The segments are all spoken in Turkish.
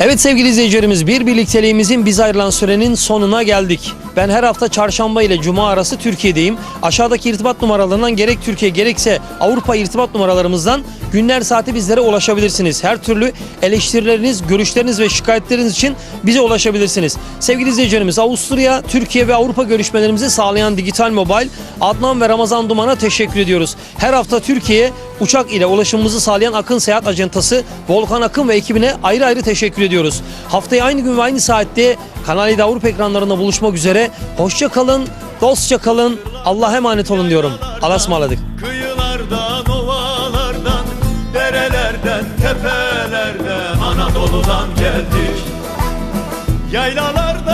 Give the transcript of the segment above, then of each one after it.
Evet sevgili izleyicilerimiz bir birlikteliğimizin biz ayrılan sürenin sonuna geldik. Ben her hafta çarşamba ile cuma arası Türkiye'deyim. Aşağıdaki irtibat numaralarından gerek Türkiye gerekse Avrupa irtibat numaralarımızdan günler saati bizlere ulaşabilirsiniz. Her türlü eleştirileriniz, görüşleriniz ve şikayetleriniz için bize ulaşabilirsiniz. Sevgili izleyicilerimiz Avusturya, Türkiye ve Avrupa görüşmelerimizi sağlayan Digital Mobile, Adnan ve Ramazan Duman'a teşekkür ediyoruz. Her hafta Türkiye'ye uçak ile ulaşımımızı sağlayan Akın Seyahat Acentası Volkan Akın ve ekibine ayrı ayrı teşekkür ediyoruz. Haftaya aynı gün ve aynı saatte Kanal 7 Avrupa ekranlarında buluşmak üzere. Hoşça kalın, dostça kalın, Allah'a emanet olun diyorum. Allah'a ısmarladık. Kıyılardan, ovalardan, derelerden, tepelerden, Anadolu'dan geldik. Yaylalarda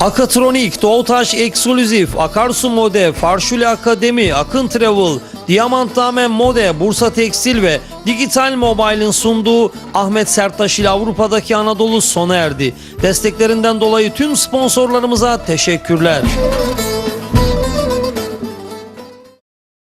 Akatronik, Doğutaş Ekskluzif, Akarsu Mode, Farşuli Akademi, Akın Travel, Diamantname Mode, Bursa Tekstil ve Digital Mobile'ın sunduğu Ahmet Serttaş ile Avrupa'daki Anadolu sona erdi. Desteklerinden dolayı tüm sponsorlarımıza teşekkürler.